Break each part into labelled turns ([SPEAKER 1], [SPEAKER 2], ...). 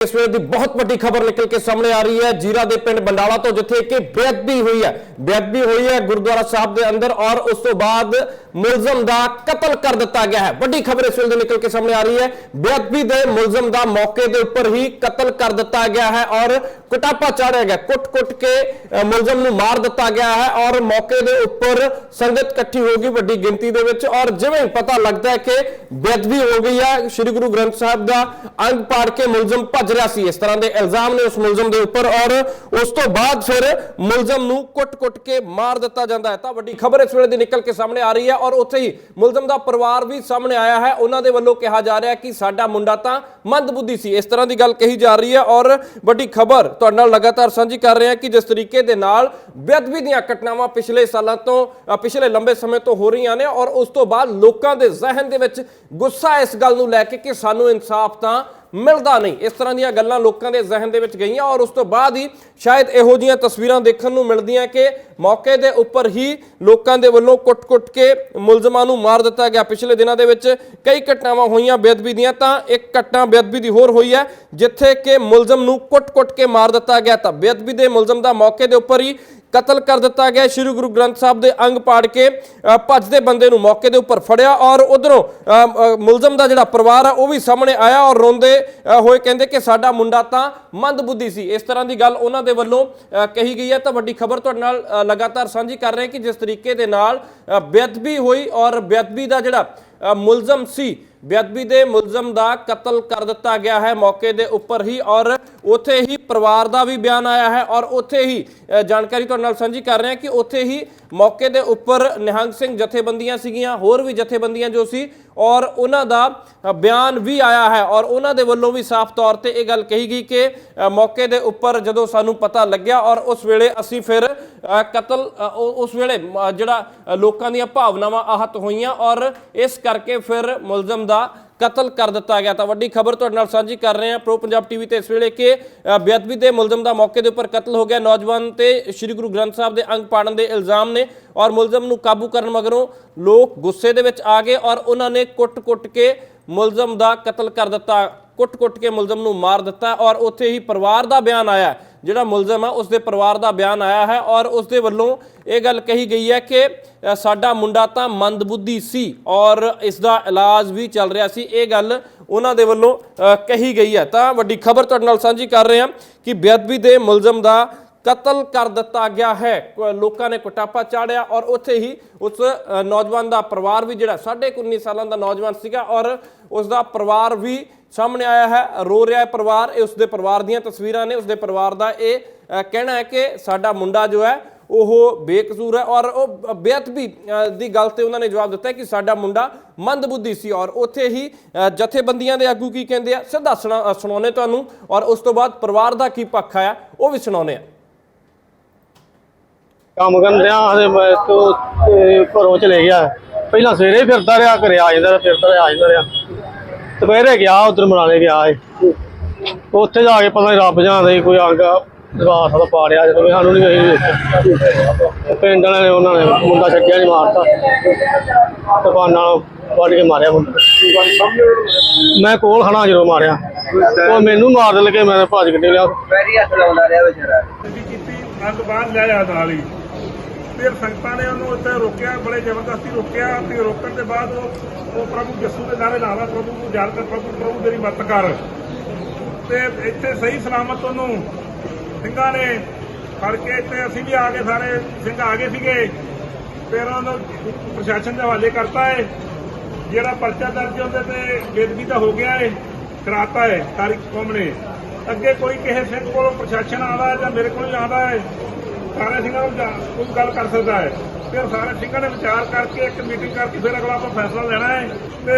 [SPEAKER 1] ਇਸ ਵੇਲੇ ਦੀ ਬਹੁਤ ਵੱਡੀ ਖਬਰ ਨਿਕਲ ਕੇ ਸਾਹਮਣੇ ਆ ਰਹੀ ਹੈ। ਜੀਰਾ ਦੇ ਪਿੰਡ ਬੰਡਾਲਾ ਤੋਂ ਜਿੱਥੇ ਕਿ ਬੇਅਦਬੀ ਹੋਈ ਹੈ। ਬੇਅਦਬੀ ਹੋਈ ਹੈ ਗੁਰਦੁਆਰਾ ਸਾਹਿਬ ਦੇ ਅੰਦਰ ਔਰ ਉਸ ਤੋਂ ਬਾਅਦ ਮੁਲਜ਼ਮ ਦਾ ਕਤਲ ਕਰ ਦਿੱਤਾ ਗਿਆ ਹੈ। ਵੱਡੀ ਖਬਰ ਇਸ ਵੇਲੇ ਦੀ ਨਿਕਲ ਕੇ ਸਾਹਮਣੇ ਆ ਰਹੀ ਹੈ। ਬੇਅਦਬੀ ਦੇ ਮੁਲਜ਼ਮ ਦਾ ਮੌਕੇ ਦੇ ਉੱਪਰ ਹੀ ਕਤਲ ਕਰ ਦਿੱਤਾ ਗਿਆ ਹੈ ਔਰ ਕੁਟਾਪਾ ਚਾੜਿਆ ਗਿਆ। ਕੁੱਟ-ਕੁੱਟ ਕੇ ਮੁਲਜ਼ਮ ਨੂੰ ਮਾਰ ਦਿੱਤਾ ਗਿਆ ਹੈ ਔਰ ਮੌਕੇ ਦੇ ਉੱਪਰ ਸੰਗਤ ਇਕੱਠੀ ਹੋ ਗਈ ਵੱਡੀ ਗਿਣਤੀ ਦੇ ਵਿੱਚ ਔਰ ਜਿਵੇਂ ਪਤਾ ਲੱਗਦਾ ਹੈ ਕਿ ਬੇਅਦਬੀ ਹੋ ਗਈ ਹੈ, ਸ੍ਰੀ ਗੁਰੂ ਗ੍ਰੰਥ ਸਾਹਿਬ ਦਾ ਅੰਗ ਪਾੜ ਕੇ ਮੁਲਜ਼ਮ ਭੱਜ ਰਿਹਾ ਸੀ। ਇਸ ਤਰ੍ਹਾਂ ਦੇ ਇਲਜ਼ਾਮ ਨੇ ਉਸ ਮੁਲਜ਼ਮ ਦੇ ਉੱਪਰ ਔਰ ਉਸ ਤੋਂ ਬਾਅਦ ਫਿਰ ਮੁਲਜ਼ਮ ਨੂੰ ਕੁੱਟ-ਕੁੱਟ ਕੇ ਮਾਰ ਦਿੱਤਾ ਜਾਂਦਾ ਹੈ। ਤਾਂ ਵੱਡੀ ਖਬਰ ਇਸ ਵੇਲੇ ਦੀ ਨਿਕਲ ਕੇ ਸਾਹਮਣੇ ਆ ਰਹੀ ਹੈ ਔਰ ਉੱਥੇ ਹੀ ਮੁਲਜ਼ਮ ਦਾ ਪਰਿਵਾਰ ਵੀ ਸਾਹਮਣੇ ਆਇਆ ਹੈ। ਉਹਨਾਂ ਦੇ ਵੱਲੋਂ ਕਿਹਾ ਜਾ ਰਿਹਾ ਕਿ ਸਾਡਾ ਮੁੰਡਾ ਤਾਂ ਮੰਦਬੁੱਧੀ ਸੀ। ਇਸ ਤਰ੍ਹਾਂ ਦੀ ਗੱਲ ਕਹੀ ਜਾ ਰਹੀ ਹੈ ਔਰ ਵੱਡੀ ਖਬਰ ਤੁਹਾਡੇ ਨਾਲ ਲਗਾਤਾਰ ਸਾਂਝੀ ਕਰ ਰਹੇ ਹਾਂ ਕਿ ਜਿਸ ਤਰੀਕੇ ਦੇ ਨਾਲ ਬੇਅਦਬੀ ਦੀਆਂ ਘਟਨਾਵਾਂ ਪਿਛਲੇ ਸਾਲਾਂ ਤੋਂ ਪਿਛਲੇ ਲੰਬੇ ਸਮੇਂ ਤੋਂ ਹੋ ਰਹੀਆਂ ਨੇ ਔਰ ਉਸ ਤੋਂ ਬਾਅਦ ਲੋਕਾਂ ਦੇ ਜ਼ਿਹਨ ਦੇ ਵਿੱਚ ਗੁੱਸਾ ਇਸ ਗੱਲ ਨੂੰ ਲੈ ਕੇ ਕਿ ਸਾਨੂੰ ਇਨਸਾਫ ਤਾਂ ਮਿਲਦਾ ਨਹੀਂ। ਇਸ ਤਰ੍ਹਾਂ ਦੀਆਂ ਗੱਲਾਂ ਲੋਕਾਂ ਦੇ ਜ਼ਿਹਨ ਦੇ ਵਿੱਚ ਗਈਆਂ ਔਰ ਉਸ ਤੋਂ ਬਾਅਦ ਹੀ ਸ਼ਾਇਦ ਇਹੋ ਜਿਹੀਆਂ ਤਸਵੀਰਾਂ ਦੇਖਣ ਨੂੰ ਮਿਲਦੀਆਂ ਕਿ ਮੌਕੇ ਦੇ ਉੱਪਰ ਹੀ ਲੋਕਾਂ ਦੇ ਵੱਲੋਂ ਕੁੱਟ-ਕੁੱਟ ਕੇ ਮੁਲਜ਼ਮਾਂ ਨੂੰ ਮਾਰ ਦਿੱਤਾ ਗਿਆ। ਪਿਛਲੇ ਦਿਨਾਂ ਦੇ ਵਿੱਚ ਕਈ ਘਟਨਾਵਾਂ ਹੋਈਆਂ ਬੇਅਦਬੀ ਦੀਆਂ, ਤਾਂ ਇੱਕ ਘਟਨਾ ਬੇਅਦਬੀ ਦੀ ਹੋਰ ਹੋਈ ਹੈ, ਜਿੱਥੇ ਕਿ ਮੁਲਜ਼ਮ ਨੂੰ ਕੁੱਟ-ਕੁੱਟ ਕੇ ਮਾਰ ਦਿੱਤਾ ਗਿਆ ਤਾਂ ਬੇਅਦਬੀ ਦੇ ਮੁਲਜ਼ਮ ਦਾ ਮੌਕੇ ਦੇ ਉੱਪਰ ਹੀ ਕਤਲ ਕਰ ਦਿੱਤਾ ਗਿਆ। ਸ੍ਰੀ ਗੁਰੂ ਗ੍ਰੰਥ ਸਾਹਿਬ ਦੇ ਅੰਗ ਪਾੜ ਕੇ ਭੱਜਦੇ ਬੰਦੇ ਨੂੰ ਮੌਕੇ ਦੇ ਉੱਪਰ ਫੜਿਆ ਔਰ ਉਧਰੋਂ ਮੁਲਜ਼ਮ ਦਾ ਜਿਹੜਾ ਪਰਿਵਾਰ ਆ, ਉਹ ਵੀ ਸਾਹਮਣੇ ਆਇਆ ਔਰ ਰੋਂਦੇ ਹੋਏ ਕਹਿੰਦੇ ਕਿ ਸਾਡਾ ਮੁੰਡਾ ਤਾਂ ਮੰਦਬੁੱਧੀ ਸੀ। ਇਸ ਤਰ੍ਹਾਂ ਦੀ ਗੱਲ ਉਹਨਾਂ ਦੇ ਵੱਲੋਂ ਕਹੀ ਗਈ ਹੈ। ਤਾਂ ਵੱਡੀ ਖਬਰ ਤੁਹਾਡੇ ਨਾਲ ਲਗਾਤਾਰ ਸਾਂਝੀ ਕਰ ਰਹੇ ਕਿ ਜਿਸ ਤਰੀਕੇ ਦੇ ਨਾਲ ਬੇਅਦਬੀ ਹੋਈ ਔਰ ਬੇਅਦਬੀ ਦਾ ਜਿਹੜਾ ਮੁਲਜ਼ਮ ਸੀ ਬੇਅਦਬੀ ਦੇ ਮੁਲਜ਼ਮ ਦਾ ਕਤਲ ਕਰ ਦਿੱਤਾ ਗਿਆ ਹੈ। ਮੌਕੇ ਦੇ ਉੱਪਰ ਹੀ ਔਰ ਉੱਥੇ ਹੀ ਪਰਿਵਾਰ ਦਾ ਵੀ ਬਿਆਨ ਆਇਆ ਹੈ ਔਰ ਉੱਥੇ ਹੀ ਜਾਣਕਾਰੀ ਤੁਹਾਡੇ ਨਾਲ ਸਾਂਝੀ ਕਰ ਰਹੇ ਹਾਂ ਕਿ ਉੱਥੇ ਹੀ ਮੌਕੇ ਦੇ ਉੱਪਰ ਨਿਹੰਗ ਸਿੰਘ ਜਥੇਬੰਦੀਆਂ ਸੀਗੀਆਂ, ਹੋਰ ਵੀ ਜਥੇਬੰਦੀਆਂ ਜੋ ਸੀ, ਔਰ ਉਹਨਾਂ ਦਾ ਬਿਆਨ ਵੀ ਆਇਆ ਹੈ, ਔਰ ਉਹਨਾਂ ਦੇ ਵੱਲੋਂ ਵੀ ਸਾਫ਼ ਤੌਰ ਤੇ ਇਹ ਗੱਲ ਕਹੀ ਗਈ ਕਿ ਮੌਕੇ ਦੇ ਉੱਪਰ ਜਦੋਂ ਸਾਨੂੰ ਪਤਾ ਲੱਗਿਆ, ਔਰ ਉਸ ਵੇਲੇ ਅਸੀਂ ਫਿਰ ਕਤਲ ਉਸ ਵੇਲੇ ਜਿਹੜਾ ਲੋਕਾਂ ਦੀਆਂ ਭਾਵਨਾਵਾਂ ਆਹਤ ਹੋਈਆਂ, ਔਰ ਇਸ ਕਰਕੇ ਫਿਰ ਮੁਲਜ਼ਮ ਦਾ ਕਤਲ ਕਰ ਦਿੱਤਾ ਗਿਆ। ਤਾਂ ਵੱਡੀ ਖਬਰ ਤੁਹਾਡੇ ਨਾਲ ਸਾਂਝੀ ਕਰ ਰਹੇ ਹਾਂ। ਪ੍ਰੋ ਪੰਜਾਬ ਟੀਵੀ ਤੇ ਇਸ ਵੇਲੇ ਕਿ ਬੇਅਦਬੀ ਦੇ ਮੁਲਜ਼ਮ ਦਾ ਮੌਕੇ ਦੇ ਉੱਪਰ ਕਤਲ ਹੋ ਗਿਆ। ਨੌਜਵਾਨ ਤੇ ਸ੍ਰੀ ਗੁਰੂ ਗ੍ਰੰਥ ਸਾਹਿਬ ਦੇ ਅੰਗ ਪਾੜਨ ਦੇ ਇਲਜ਼ਾਮ ਨੇ ਔਰ ਮੁਲਜ਼ਮ ਨੂੰ ਕਾਬੂ ਕਰਨ ਮਗਰੋਂ ਲੋਕ ਗੁੱਸੇ ਦੇ ਵਿੱਚ ਆ ਗਏ ਔਰ ਉਹਨਾਂ ਨੇ ਕੁੱਟ-ਕੁੱਟ ਕੇ ਮੁਲਜ਼ਮ ਦਾ ਕਤਲ ਕਰ ਦਿੱਤਾ। ਕੁੱਟ-ਕੁੱਟ ਕੇ ਮੁਲਜ਼ਮ ਨੂੰ ਮਾਰ ਦਿੱਤਾ ਔਰ ਉੱਥੇ ਹੀ ਪਰਿਵਾਰ ਦਾ ਬਿਆਨ ਆਇਆ। ਜਿਹੜਾ ਮੁਲਜ਼ਮ ਹੈ ਉਸ ਦੇ ਪਰਿਵਾਰ ਦਾ ਬਿਆਨ ਆਇਆ ਹੈ ਔਰ ਉਸ ਦੇ ਵੱਲੋਂ ਇਹ ਗੱਲ ਕਹੀ ਗਈ ਹੈ ਕਿ ਸਾਡਾ ਮੁੰਡਾ ਤਾਂ ਮੰਦਬੁੱਧੀ ਸੀ ਔਰ ਇਸ ਦਾ ਇਲਾਜ ਵੀ ਚੱਲ ਰਿਹਾ ਸੀ। ਇਹ ਗੱਲ ਉਹਨਾਂ ਦੇ ਵੱਲੋਂ ਕਹੀ ਗਈ ਹੈ। ਤਾਂ ਵੱਡੀ ਖਬਰ ਤੁਹਾਡੇ ਨਾਲ ਸਾਂਝੀ ਕਰ ਰਹੇ ਹਾਂ ਕਿ ਬੇਅਦਬੀ ਦੇ ਮੁਲਜ਼ਮ ਦਾ ਕਤਲ ਕਰ ਦਿੱਤਾ ਗਿਆ ਹੈ। ਲੋਕਾਂ ਨੇ ਕੁਟਾਪਾ ਚਾੜਿਆ ਔਰ ਉੱਥੇ ਹੀ ਉਸ ਨੌਜਵਾਨ ਦਾ ਪਰਿਵਾਰ ਵੀ ਜਿਹੜਾ 19.5 ਸਾਲਾਂ ਦਾ ਨੌਜਵਾਨ ਸੀਗਾ ਔਰ ਉਸ ਦਾ ਪਰਿਵਾਰ ਵੀ ਸਾਹਮਣੇ ਆਇਆ ਹੈ। ਰੋ ਰਿਹਾ ਹੈ ਪਰਿਵਾਰ, ਇਹ ਉਸ ਦੇ ਪਰਿਵਾਰ ਦੀਆਂ ਤਸਵੀਰਾਂ ਨੇ। ਉਸ ਦੇ ਪਰਿਵਾਰ ਦਾ ਇਹ ਕਹਿਣਾ ਹੈ ਕਿ ਸਾਡਾ ਮੁੰਡਾ ਜੋ ਹੈ, ਉਹ ਬੇਕਸੂਰ ਹੈ ਔਰ ਉਹ ਬੇਅਦਬੀ ਦੀ ਗੱਲ ਤੇ ਉਹਨਾਂ ਨੇ ਜਵਾਬ ਦਿੱਤਾ ਕਿ ਸਾਡਾ ਮੁੰਡਾ ਮੰਦਬੁੱਧੀ ਸੀ ਔਰ ਉੱਥੇ ਹੀ ਜਥੇਬੰਦੀਆਂ ਦੇ ਆਗੂ ਕੀ ਕਹਿੰਦੇ ਆ? ਸਿੱਧਾ ਸੁਣਾ- ਸੁਣਾਉਂਦੇ ਤੁਹਾਨੂੰ ਔਰ ਉਸ ਤੋਂ ਬਾਅਦ ਪਰਿਵਾਰ ਦਾ ਕੀ ਪੱਖ ਆਇਆ ਉਹ ਵੀ ਸੁਣਾਉਂਦੇ ਆ।
[SPEAKER 2] ਕੰਮ ਕਰਨ ਰਿਹਾ ਮੈਂ ਤੋਂ ਤੇ ਘਰੋਂ ਚਲੇ ਗਿਆ। ਪਹਿਲਾਂ ਸਵੇਰੇ ਫਿਰਦਾ ਰਿਹਾ ਘਰੇ ਆ ਜਾਂਦਾ ਰਿਹਾ, ਫਿਰਦਾ ਰਿਹਾ ਆ ਜਾਂਦਾ ਰਿਹਾ। ਦੁਪਹਿਰੇ ਗਿਆ ਉਧਰ ਮਨਾਲੇ ਗਿਆ ਏ ਉੱਥੇ ਜਾ ਕੇ ਪਤਾ ਨਹੀਂ ਰੱਬ ਜਾਣਦਾ ਸੀ ਕੋਈ ਅੰਗ ਦਵਾਸ ਦਾ ਪਾੜਿਆ ਜਦੋਂ ਵੀ ਸਾਨੂੰ ਨਹੀਂ ਵੇਖਿਆ ਪਿੰਡ ਵਾਲਿਆਂ ਨੇ ਉਹਨਾਂ ਨੇ ਮੁੰਡਾ ਛੱਡਿਆ ਨਹੀਂ ਮਾਰਤਾ। ਦੁਕਾਨ ਨਾਲ ਵੱਢ ਕੇ ਮਾਰਿਆ ਮੁੰਡਾ ਮੈਂ ਕੋਲ ਖੜਾ ਜਦੋਂ ਮਾਰਿਆ। ਉਹ ਮੈਨੂੰ ਮਾਰ ਦੇ ਲਗੇ ਮੈਂ ਤਾਂ ਭੱਜ ਕੇ ਨਿਕਲਿਆ
[SPEAKER 3] ਪੈਰੀ ਹੱਥ ਲਾਉਂਦਾ ਰਿਹਾ ਵਿਚਾਰਾ।
[SPEAKER 4] ਅੰਗ ਬਾਹਰ ਲਿਆਇਆ ਨਾਲ ਹੀ। ਫਿਰ ਸੰਗਤਾਂ ਨੇ ਉਹਨੂੰ ਉੱਥੇ ਰੋਕਿਆ, ਬੜੇ ਜ਼ਬਰਦਸਤੀ ਰੋਕਿਆ, ਤੇ ਰੋਕਣ ਦੇ ਬਾਅਦ ਉਹ ਉਹ ਪ੍ਰਭੂ ਯਿਸੂ ਦੇ ਨਾਰੇ ਲਾਵਾ ਪ੍ਰਭੂ ਨੂੰ ਜਾਣ ਕਰ, ਪ੍ਰਭੂ ਪ੍ਰਭੂ ਤੇਰੀ ਮਦਦ ਕਰ। ਤੇ ਇੱਥੇ ਸਹੀ ਸਲਾਮਤ ਉਹਨੂੰ ਸਿੰਘਾਂ ਨੇ ਫੜ ਕੇ ਇੱਥੇ ਅਸੀਂ ਵੀ ਆ ਕੇ ਸਾਰੇ ਸਿੰਘ ਆ ਗਏ ਸੀਗੇ। ਫਿਰ ਉਹਨੂੰ ਪ੍ਰਸ਼ਾਸਨ ਦੇ ਹਵਾਲੇ ਕਰਤਾ ਹੈ ਜਿਹੜਾ ਪਰਚਾ ਦਰਜ ਉਹਦੇ ਤੇ ਬੇਦਬੀ ਦਾ ਹੋ ਗਿਆ ਹੈ ਕਰਾਤਾ ਹੈ ਤਾਰੀਖ ਕੌਮ ਨੇ। ਅੱਗੇ ਕੋਈ ਕਿਸੇ ਸਿੰਘ ਕੋਲੋਂ ਪ੍ਰਸ਼ਾਸਨ ਆਉਂਦਾ ਹੈ ਜਾਂ ਮੇਰੇ ਕੋਲ ਹੀ ਆਉਂਦਾ ਹੈ ਸਾਰੇ ਸਿੰਘਾਂ ਨੂੰ ਕੋਈ ਗੱਲ ਕਰ ਸਕਦਾ ਹੈ। ਫਿਰ ਸਾਰੇ ਸਿੰਘਾਂ ਨੇ ਵਿਚਾਰ ਕਰਕੇ ਇੱਕ ਮੀਟਿੰਗ ਕਰਕੇ ਫਿਰ ਅਗਲਾ ਆਪਾਂ ਫੈਸਲਾ ਲੈਣਾ ਹੈ। ਤੇ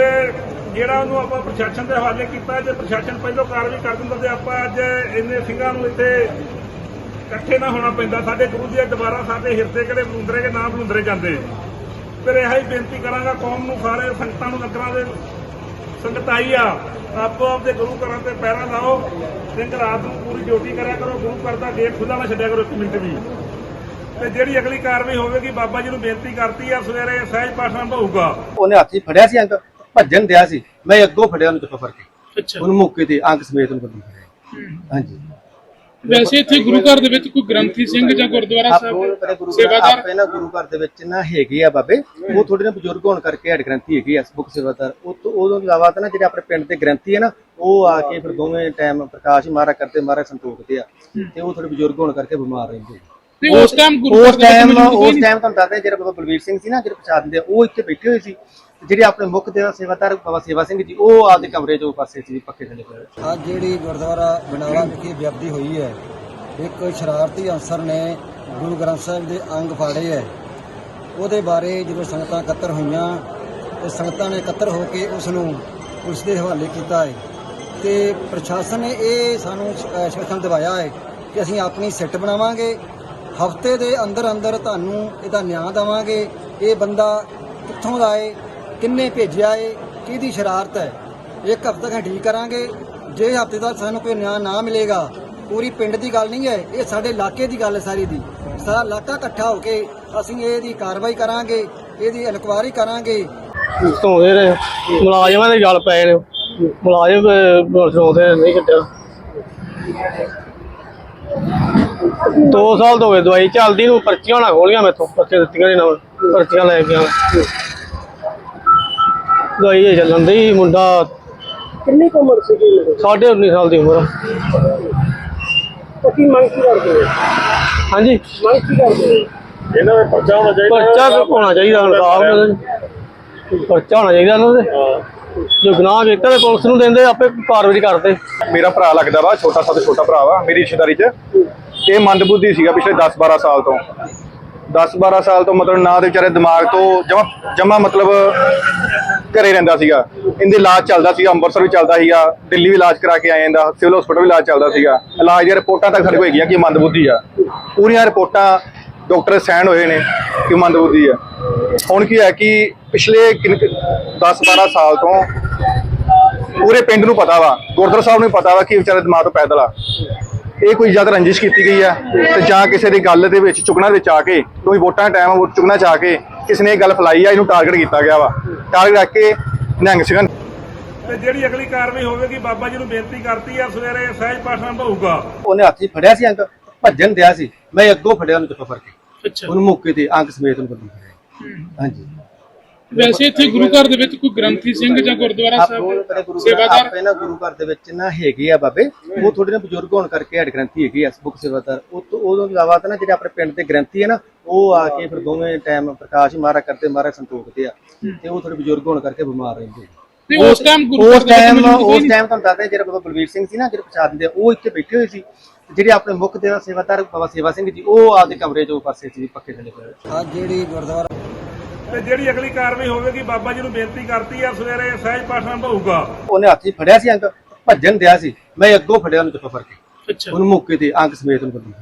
[SPEAKER 4] ਜਿਹੜਾ ਉਹਨੂੰ ਆਪਾਂ ਪ੍ਰਸ਼ਾਸਨ ਦੇ ਹਵਾਲੇ ਕੀਤਾ ਜੇ ਪ੍ਰਸ਼ਾਸਨ ਪਹਿਲਾਂ ਕਾਰਵਾਈ ਕਰ ਦਿੰਦਾ ਤੇ ਆਪਾਂ ਅੱਜ ਇੰਨੇ ਸਿੰਘਾਂ ਨੂੰ ਇੱਥੇ ਇਕੱਠੇ ਨਾ ਹੋਣਾ ਪੈਂਦਾ। ਸਾਡੇ ਗੁਰੂ ਜੀ ਦੁਬਾਰਾ ਸਾਡੇ ਹਿਰਦੇ ਕਿਹੜੇ ਬਲੁੰਦਰੇ ਕੇ ਨਾਮ ਬਲੁੰਦਰੇ ਜਾਂਦੇ। ਫਿਰ ਇਹ ਹੀ ਬੇਨਤੀ ਕਰਾਂਗਾ ਕੌਮ ਨੂੰ, ਸਾਰੇ ਸੰਗਤਾਂ ਨੂੰ, ਨਗਰਾਂ ਦੇ ਸੰਗਤ ਆਈ ਆ ਆਪੋ ਆਪਦੇ ਗੁਰੂ ਘਰਾਂ ਤੇ ਪੈਰਾਂ ਲਾਓ ਸਿੰਘ ਰਾਤ ਨੂੰ ਪੂਰੀ ਡਿਊਟੀ ਕਰਿਆ ਕਰੋ ਗੁਰੂ ਘਰ ਦਾ ਗੇਟ ਖੁੱਲਾ ਨਾ ਛੱਡਿਆ ਕਰੋ ਇੱਕ ਮਿੰਟ ਵੀ। ਤੇ ਜਿਹੜੀ ਅਗਲੀ ਕਾਰਵਾਈ ਹੋਵੇਗੀ ਬਾਬਾ ਜੀ ਨੂੰ ਬੇਨਤੀ ਕਰਤੀ ਆ ਸਵੇਰੇ ਸਹਿਜ ਪਾਠ ਆਰੰਭ ਹੋਊਗਾ।
[SPEAKER 5] ਉਹਨੇ ਹੱਥ 'ਚ ਫੜਿਆ ਸੀ ਅੰਕ ਭੱਜਣ ਦਿਆ ਸੀ। ਮੈਂ ਅੱਗੋਂ ਫੜਿਆ ਉਹਨੂੰ ਕਿੱਥੋਂ ਫੜ ਕੇ। ਉਹਨੂੰ ਮੌਕੇ ਤੇ ਅੰਕ ਸਮੇਤ ਉਹਨੂੰ ਕੱਢੀ
[SPEAKER 2] ਹਾਂਜੀ।
[SPEAKER 5] ਵੈਸੇ ਇੱਥੇ ਗੁਰੂ ਘਰ ਦੇ ਵਿੱਚ ਕੋਈ ਗ੍ਰੰਥੀ ਸਿੰਘ ਜਾਂ ਗੁਰਦੁਆਰਾ ਸਾਹਿਬ ਸੇਵਾਦਾਰ
[SPEAKER 2] ਆਪੇ ਨਾ ਗੁਰੂ ਘਰ ਦੇ ਵਿੱਚ ਨਾ ਹੈਗੇ ਆ ਬਾਬੇ। ਉਹ ਥੋੜੇ ਨਾ ਬਜ਼ੁਰਗ ਹੋਣ ਕਰਕੇ ਹੈਡ ਗ੍ਰੰਥੀ ਹੈਗੇ ਆ ਬੁੱਕ ਸੇਵਾਦਾਰ। ਉਹ ਤੋਂ ਉਦੋਂ ਇਲਾਵਾ ਤਾਂ ਨਾ ਜਿਹੜੇ ਆਪਣੇ ਪਿੰਡ ਦੇ ਗ੍ਰੰਥੀ ਆ ਨਾ ਉਹ ਆ ਕੇ ਫਿਰ ਦੋਵੇਂ ਟਾਈਮ ਪ੍ਰਕਾਸ਼ ਮਾਰਾ ਕਰਦੇ ਮਾਰਾ ਸੰਤੋਖਦੇ ਆ। ਤੇ ਉਹ ਥੋੜੇ ਬਜ਼ੁਰਗ ਹੋਣ ਕਰਕੇ ਬਿਮਾਰ ਰਹਿੰਦੇ
[SPEAKER 5] ਤੇ ਉਸ ਟਾਈਮ ਗੁਰੂ
[SPEAKER 2] ਉਸ ਟਾਈਮ ਉਸ ਤੁਹਾਨੂੰ ਦੱਸਦੇ ਜਿਹੜਾ ਬਾਬਾ ਬਲਵੀਰ ਸਿੰਘ ਸੀ ਨਾ ਜਿਹੜੇ ਆ, ਉਹ ਇੱਥੇ ਬੈਠੇ ਹੋਏ ਸੀ। ਜਿਹੜੇ ਆਪਣੇ ਮੁੱਖ ਦੇਵਾ ਸੇਵਾਦਾਰ ਬਾਬਾ ਸੇਵਾ ਸਿੰਘ ਜੀ, ਉਹ ਆਪਦੇ ਕਮਰੇ 'ਚ ਪਾਸੇ ਸੀ ਪੱਕੇ ਥੱਲੇ ਪਏ
[SPEAKER 6] ਅੱਜ ਜਿਹੜੀ ਗੁਰਦੁਆਰਾ ਬਨਾਲਾ ਵਿਖੇ ਵਿਅਕਤੀ ਹੋਈ ਹੈ, ਇੱਕ ਸ਼ਰਾਰਤੀ ਅਨਸਰ ਨੇ ਗੁਰੂ ਗ੍ਰੰਥ ਸਾਹਿਬ ਦੇ ਅੰਗ ਫਾੜੇ ਹੈ। ਉਹਦੇ ਬਾਰੇ ਜਦੋਂ ਸੰਗਤਾਂ ਇਕੱਤਰ ਹੋਈਆਂ, ਤੇ ਸੰਗਤਾਂ ਨੇ ਇਕੱਤਰ ਹੋ ਕੇ ਉਸ ਨੂੰ ਪੁਲਿਸ ਦੇ ਹਵਾਲੇ ਕੀਤਾ ਹੈ। ਤੇ ਪ੍ਰਸ਼ਾਸਨ ਨੇ ਇਹ ਸਾਨੂੰ ਸ਼ਿਕਨ ਦਿਵਾਇਆ ਹੈ ਕਿ ਅਸੀਂ ਆਪਣੀ ਸਿੱਟ ਬਣਾਵਾਂਗੇ, ਹਫ਼ਤੇ ਦੇ ਅੰਦਰ ਅੰਦਰ ਤੁਹਾਨੂੰ ਇਹਦਾ ਨਿਆਂ ਦੇਵਾਂਗੇ, ਇਹ ਬੰਦਾ ਕਿੱਥੋਂ ਦਾ ਹੈ ਕਿੰਨੇ ਭੇਜਿਆ ਏ, ਕਿਹਦੀ ਸ਼ਰਾਰਤ ਹੈ? ਇੱਕ ਹਫ਼ਤਾ ਤੱਕ ਠੀਕ ਕਰਾਂਗੇ। ਜੇ ਹਫ਼ਤੇ ਤੱਕ ਸਾਨੂੰ ਕੋਈ ਨਿਆਂ ਨਾ ਮਿਲੇਗਾ, ਪੂਰੀ ਪਿੰਡ ਦੀ ਗੱਲ ਨਹੀਂ ਹੈ, ਇਹ ਸਾਡੇ ਇਲਾਕੇ ਦੀ ਗੱਲ ਹੈ ਸਾਰੀ ਦੀ। ਸਾਰਾ ਇਲਾਕਾ ਇਕੱਠਾ ਹੋ ਕੇ ਅਸੀਂ ਇਹਦੀ ਕਾਰਵਾਈ ਕਰਾਂਗੇ, ਇਹਦੀ ਇਨਕੁਆਇਰੀ ਕਰਾਂਗੇ।
[SPEAKER 2] ਧੋਦੇ ਨੇ ਮੁਲਾਜ਼ਮਾਂ ਦੇ ਗੱਲ ਪਏ ਨੇ। ਮੁਲਾਜ਼ਮ ਸੌਂਦੇ ਨਹੀਂ ਕੱਟਿਆ ਦੋ ਸਾਲ ਤੋਂ ਹੋ ਦਵਾਈ ਚੱਲਦੀ ਨੂੰ ਪਰਚੀਆਂ ਨਾ ਖੋਲੀਆਂ ਮੈਥੋਂ, ਪਰਚੀਆਂ ਦਿੱਤੀਆਂ ਨਹੀਂ ਨਾ, ਪਰਚੀਆਂ ਲੈ ਕੇ ਆਵਾਂ ਦਵਾਈ ਇਹ ਚੱਲਣ ਦੀ ਮੁੰਡਾ।
[SPEAKER 7] ਕਿੰਨੀ ਕੁ ਉਮਰ ਸੀਗੀ
[SPEAKER 2] ਸਾਢੇ 19 ਸਾਲ ਦੀ ਉਮਰ ਆ।
[SPEAKER 7] ਤਾਂ ਕੀ ਮੰਗ ਕੀ ਕਰਦੇ ਹੋ?
[SPEAKER 2] ਹਾਂਜੀ।
[SPEAKER 7] ਮੰਗ ਕੀ ਕਰਦੇ ਹੋ?
[SPEAKER 4] ਇਹਨਾਂ ਦਾ ਪਰਚਾ ਹੋਣਾ ਚਾਹੀਦਾ।
[SPEAKER 2] ਪਰਚਾ ਹੋਣਾ ਚਾਹੀਦਾ ਇਨਸਾਫ ਨਾਲ। ਪਰਚਾ ਹੋਣਾ ਚਾਹੀਦਾ ਇਹਨਾਂ ਦੇ। ਜੋ ਗੁਨਾਹ ਕੀਤਾ ਤੇ ਪੁਲਿਸ ਨੂੰ ਦਿੰਦੇ ਆਪੇ ਕਾਰਵਾਈ ਕਰਦੇ।
[SPEAKER 8] ਮੇਰਾ ਭਰਾ ਲੱਗਦਾ ਵਾ ਛੋਟਾ ਸਭ ਤੋਂ ਛੋਟਾ ਭਰਾ ਵਾ ਮੇਰੀ ਰਿਸ਼ਤੇਦਾਰੀ 'ਚ। ਇਹ ਮੰਦਬੁੱਧੀ ਸੀਗਾ ਪਿਛਲੇ 10-12 ਸਾਲ ਤੋਂ। 10-12 ਸਾਲ ਤੋਂ ਮਤਲਬ ਨਾ ਦੇ ਵਿਚਾਰੇ ਦਿਮਾਗ ਤੋਂ ਜਮਾ ਜਮਾ ਮਤਲਬ ਘਰੇ ਰਹਿੰਦਾ ਸੀਗਾ। ਇਹਦੇ ਇਲਾਜ ਚੱਲਦਾ ਸੀਗਾ, ਅੰਮ੍ਰਿਤਸਰ ਵੀ ਚੱਲਦਾ ਸੀਗਾ, ਦਿੱਲੀ ਵੀ ਇਲਾਜ ਕਰਾ ਕੇ ਆਏ ਜਾਂਦਾ ਸਿਵਲ ਹਸਪੀਟਲ ਵੀ ਇਲਾਜ ਚੱਲਦਾ ਸੀਗਾ। ਇਲਾਜ ਦੀਆਂ ਰਿਪੋਰਟਾਂ ਤੱਕ ਸਾਡੇ ਕੋਲ ਹੈਗੀਆਂ ਕਿ ਇਹ ਮੰਦਬੁੱਧੀ ਆ। ਪੂਰੀਆਂ ਰਿਪੋਰਟਾਂ ਡਾਕਟਰ ਸਾਈਨ ਹੋਏ ਨੇ ਕਿ ਮੰਦਬੁੱਧੀ ਆ। ਹੁਣ ਕੀ ਹੈ ਕਿ ਪਿਛਲੇ 10-12 ਸਾਲ ਤੋਂ ਪੂਰੇ ਪਿੰਡ ਨੂੰ ਪਤਾ ਵਾ, ਗੁਰਦੁਆਰਾ ਸਾਹਿਬ ਨੂੰ ਪਤਾ ਵਾ ਕਿ ਇਹ ਵਿਚਾਰੇ ਦਿਮਾਗ ਤੋਂ ਪੈਦਲ ਆ। ਇਹ ਕੋਈ ਜਦ ਰੰਜਿਸ਼ ਕੀਤੀ ਗਈ ਆ ਤੇ ਜਾਂ ਕਿਸੇ ਦੀ ਗੱਲ ਦੇ ਵਿੱਚ ਚੁਗਣਾ ਵਿੱਚ ਆ ਕੇ ਕੋਈ ਵੋਟਾਂ ਦਾ ਟਾਈਮ ਵੋਟ ਚੁਗਣਾ ਚਾ ਕੇ ਕਿਸੇ ਨੇ ਇਹ ਗੱਲ ਫੈਲਾਈ ਆ ਇਹਨੂੰ ਟਾਰਗੇਟ ਕੀਤਾ ਗਿਆ ਵਾ। ਟਾਰਗੇਟ ਰੱਖ ਕੇ ਨਿਹੰਗ ਸਿੰਘਾਂ
[SPEAKER 4] ਤੇ ਜਿਹੜੀ ਅਗਲੀ ਕਾਰਵਾਈ ਹੋਵੇਗੀ ਬਾਬਾ ਜੀ ਨੂੰ ਬੇਨਤੀ ਕਰਤੀ ਆ ਸਵੇਰੇ ਸਹਿਜ ਪਾਠ ਹੋਊਗਾ
[SPEAKER 2] ਉਹਨੇ ਹੱਥ 'ਚ ਫੜਿਆ ਸੀ ਅੰਕ ਭੱਜਣ ਦਿਆ ਸੀ। ਮੈਂ ਅੱਗੋਂ ਫੜਿਆ ਉਹਨੂੰ ਚੁੱਪ ਕਰਕੇ
[SPEAKER 5] ਅੱਛਾ।
[SPEAKER 2] ਉਹਨੂੰ ਮੌਕੇ ਤੇ ਅੰਕ ਸਮੇਤ ਉਹਨੂੰ ਕੱਢੀ ਹਾਂਜੀ।
[SPEAKER 5] ਵੈਸੇ ਇੱਥੇ ਗੁਰੂ ਘਰ ਦੇ ਵਿੱਚ ਕੋਈ ਗ੍ਰੰਥੀ ਸਿੰਘ ਜਾਂ ਗੁਰਦੁਆਰਾ ਸਾਹਿਬ ਸੇਵਾਦਾਰ?
[SPEAKER 2] ਆਪੇ ਨਾ ਗੁਰੂ ਘਰ ਦੇ ਵਿੱਚ ਨਾ ਹੈਗੇ ਆ ਬਾਬੇ। ਉਹ ਥੋੜੇ ਨਾ ਬਜ਼ੁਰਗ ਹੋਣ ਕਰਕੇ ਹੈਡ ਗ੍ਰੰਥੀ ਹੈਗੇ ਆ ਬੁੱਕ ਸੇਵਾਦਾਰ। ਉਹ ਤੋਂ ਤੋਂ ਇਲਾਵਾ ਤਾਂ ਨਾ ਜਿਹੜੇ ਆਪਣੇ ਪਿੰਡ ਦੇ ਗ੍ਰੰਥੀ ਆ ਨਾ ਉਹ ਆ ਕੇ ਫਿਰ ਦੋਵੇਂ ਟਾਈਮ ਪ੍ਰਕਾਸ਼ ਮਾਰਾ ਕਰਦੇ ਮਾਰਾ ਸੰਤੋਖਦੇ ਆ। ਤੇ ਉਹ ਥੋੜੇ ਬਜ਼ੁਰਗ ਹੋਣ ਕਰਕੇ ਬਿਮਾਰ ਰਹਿੰਦੇ
[SPEAKER 5] ਉਸ ਟਾਈਮ
[SPEAKER 2] ਉਸ ਟਾਈਮ ਉਸ। ਟਾਈਮ ਤੁਹਾਨੂੰ ਦੱਸਦੇ ਜਿਹੜਾ ਬਾਬਾ ਬਲਵੀਰ ਸਿੰਘ ਸੀ ਨਾ ਜਿਹੜੇ ਪ੍ਰਸ਼ਾਦ ਦਿੰਦੇ ਆ, ਉਹ ਇੱਥੇ ਬੈਠੇ ਹੋਏ ਸੀ। ਜਿਹੜੇ ਆਪਣੇ ਮੁੱਖ ਦੇ ਸੇਵਾਦਾਰ ਬਾਬਾ ਸੇਵਾ ਸਿੰਘ ਜੀ ਉਹ ਆਪਦੇ ਕਮਰੇ 'ਚ ਪਾਸੇ ਸੀ ਪੱਕੇ ਥੱਲੇ। ਪਏ
[SPEAKER 6] ਅੱਜ ਜਿਹੜੀ ਗੁਰਦੁਆਰਾ
[SPEAKER 4] ਤੇ ਜਿਹੜੀ ਅਗਲੀ ਕਾਰਵਾਈ ਹੋਵੇਗੀ ਬਾਬਾ ਜੀ ਨੂੰ ਬੇਨਤੀ ਕਰਤੀ ਆ ਸਵੇਰੇ ਸਹਿਜ ਪਾਠ ਹੋਊਗਾ।
[SPEAKER 2] ਉਹਨੇ ਹੱਥ 'ਚ ਫੜਿਆ ਸੀ ਅੰਕ ਭੱਜਣ ਦਿਆ ਸੀ। ਮੈਂ ਅੱਗੋਂ ਫੜਿਆ ਉਹਨੂੰ ਚੁੱਪ ਕਰਕੇ
[SPEAKER 5] ਅੱਛਾ।
[SPEAKER 2] ਉਹਨੂੰ ਮੌਕੇ ਤੇ ਅੰਕ ਸਮੇਤ ਕੱਢੀ